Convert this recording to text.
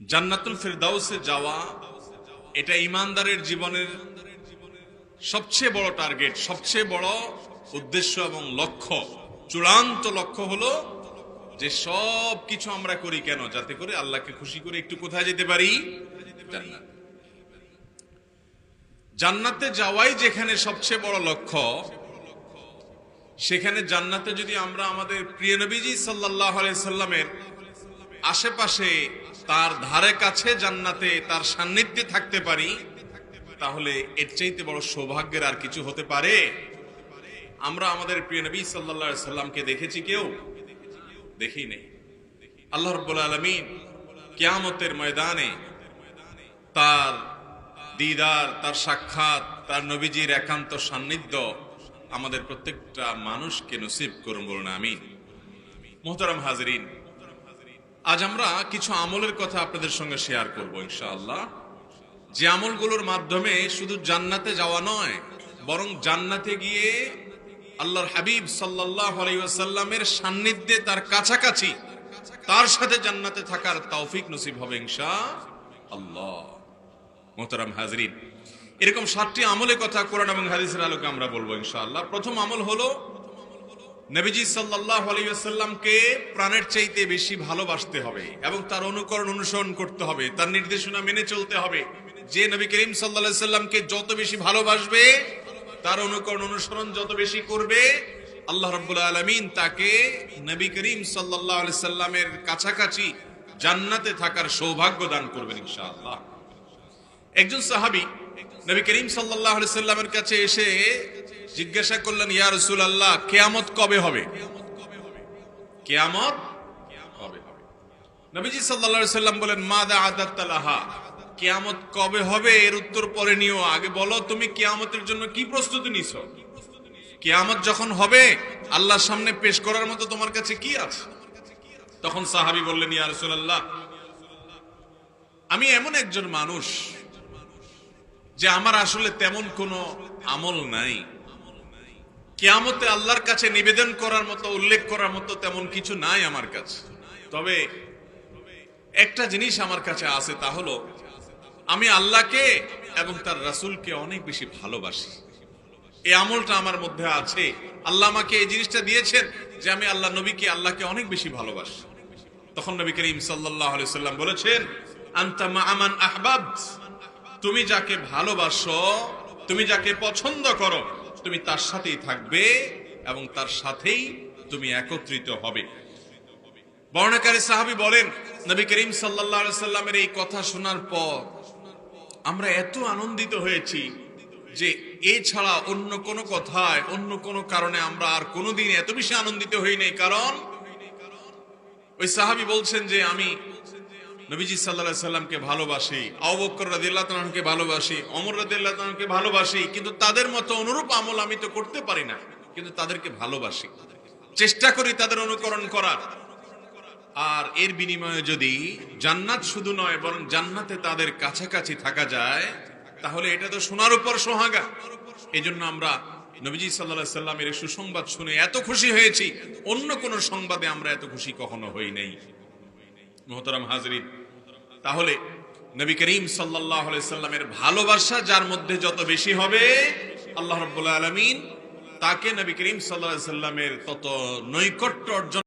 জান্নাতুল ফেরদাউসে যাওয়া, এটা ইমানদারের জীবনের সবচেয়ে বড় টার্গেট, সবচেয়ে বড় উদ্দেশ্য এবং লক্ষ্য। চূড়ান্ত লক্ষ্য হলো যে সব কিছু আমরা করি কেন? যাতে করে আল্লাহকে খুশি করে একটু কোথায় যেতে পারি? জান্নাত। যাওয়াই যেখানে সবচেয়ে বড় লক্ষ্য, সেখানে জান্নাতে যদি আমরা আমাদের প্রিয় নবীজি সাল্লাহ সাল্লামের আশেপাশে তার ধারে কাছে জান্নাতে তার সান্নিধ্যে থাকতে পারি, তাহলে এর চাইতে বড় সৌভাগ্যের আর কিছু হতে পারে? আমরা আমাদের প্রিয় নবী সাল্লা সাল্লামকে দেখেছি কেউ? দেখি নেই। আল্লাহ রব্বুল আলমিন কিয়ামতের ময়দানে তার দিদার, তার সাক্ষাৎ, তার নবীজির একান্ত সান্নিধ্য আমাদের প্রত্যেকটা মানুষকে নসিব করুন বলুন আমি মোহতারাম হাজরিন আজ আমরা কিছু আমলের কথা আপনাদের সঙ্গে শেয়ার করব, ইনশাআল্লাহ। যে আমলগুলোর মাধ্যমে শুধু জান্নাতে যাওয়া নয়, বরং জান্নাতে গিয়ে আল্লাহর হাবিব সাল্লাহ আলাইসাল্লামের সান্নিধ্যে তার কাছাকাছি, তার সাথে জান্নাতে থাকার তৌফিক নসিব হবে ইনশা আল্লাহ মোহতারাম হাজরিন, এরকম সাতটি আমলের কথা কোরআন এবং হাদিসের আলোকে আমরা বলব, ইনশাআল্লাহ। প্রথম আমল হলো নবীজি সাল্লাহ আলাইসাল্লামকে প্রাণের চাইতে বেশি ভালোবাসতে হবে এবং তার অনুকরণ অনুসরণ করতে হবে, তার নির্দেশনা মেনে চলতে হবে। যে নবী করিম সাল্লা সাল্লামকে যত বেশি ভালোবাসবে, তার অনুকরণ অনুসরণ যত বেশি করবে, আল্লাহ রব্বুল আলমিন তাকে নবী করিম সাল্লাহ সাল্লামের কাছাকাছি জান্নাতে থাকার সৌভাগ্য দান করবেন ইনশাআল্লাহ। একজন সাহাবি নবী করিম সাল্লাহ সাল্লামের কাছে এসে জিজ্ঞাসা করলেন, ইয়া রসুল আল্লাহ কেয়ামত কবে হবে? কেয়ামত হবে? নবীজি সাল্লা সাল্লাম বলেন মা দা আদাত্তালাহা কেয়ামত কবে হবে? এর উত্তর পরে নিও। আগে বলো, তুমি কেয়ামতের জন্য কি প্রস্তুতি নিছ? কেয়ামত যখন হবে, আল্লাহর সামনে পেশ করার মতো তোমার কাছে কি আছে? তখন সাহাবি বললেন, ইয়া রসুল্লাহ আমি এমন একজন মানুষ যে আমার আসলে তেমন কোনো আমল নাই। কেয়ামতে আল্লাহর কাছে নিবেদন করার মতো, উল্লেখ করার মতো তেমন কিছু নাই আমার কাছে। তবে একটা জিনিস আমার কাছে আছে, তা হলো, আমি আল্লাহকে এবং তার রাসুলকে অনেক বেশি ভালোবাসি। এই আমলটা আমার মধ্যে আছে। আল্লাহ আমাকে এই জিনিসটা দিয়েছেন যে আমি আল্লাহ নবীকে, আল্লাহকে অনেক বেশি ভালোবাসি। তখন নবী করিম সাল্লাম বলেছেন আমান আহবাব তুমি যাকে ভালোবাসো, তুমি যাকে পছন্দ করো তুমি তার সাথেই থাকবে এবং তার সাথেই তুমি একত্রিত হবে। বর্ণাকারী সাহাবি বলেন, নবী করিম সাল্লাহ সাল্লামের এই কথা শোনার পর আমরা এত আনন্দিত হয়েছি যে এছাড়া অন্য কোনো কথায়, অন্য কোনো কারণে আমরা আর কোনোদিন এত বেশি আনন্দিত হই নাই। কারণ ওই সাহাবি বলছেন যে আমি নবীজি সাল্লাহ সাল্লামকে ভালোবাসি আবকর রাদিল্লাহ তালকে ভালোবাসি অমর রাদিল্লাহ তালকে ভালোবাসি, কিন্তু তাদের মতো অনুরূপ আমল আমি তো করতে পারি না, কিন্তু তাদেরকে ভালোবাসি। চেষ্টা করি তাদের অনুকরণ করার। আর এর বিনিময়ে যদি জান্নাত শুধু নয়, বরং জান্নাতে তাদের কাছাকাছি থাকা যায়, তাহলে এটা তো সোনার উপর সোহাগা। এই জন্য আমরা নবীজি সাল্লাহ সাল্লামের সুসংবাদ শুনে এত খুশি হয়েছি, অন্য কোনো সংবাদে আমরা এত খুশি কখনো হই নাই। মোহতারাম হাজরিন, তাহলে নবী করিম সাল্লাহ সাল্লামের ভালোবাসা যার মধ্যে যত বেশি হবে, আল্লাহ রব আলমিন তাকে নবী করিম সাল্লাহ সাল্লামের তত নৈকট্য অর্জন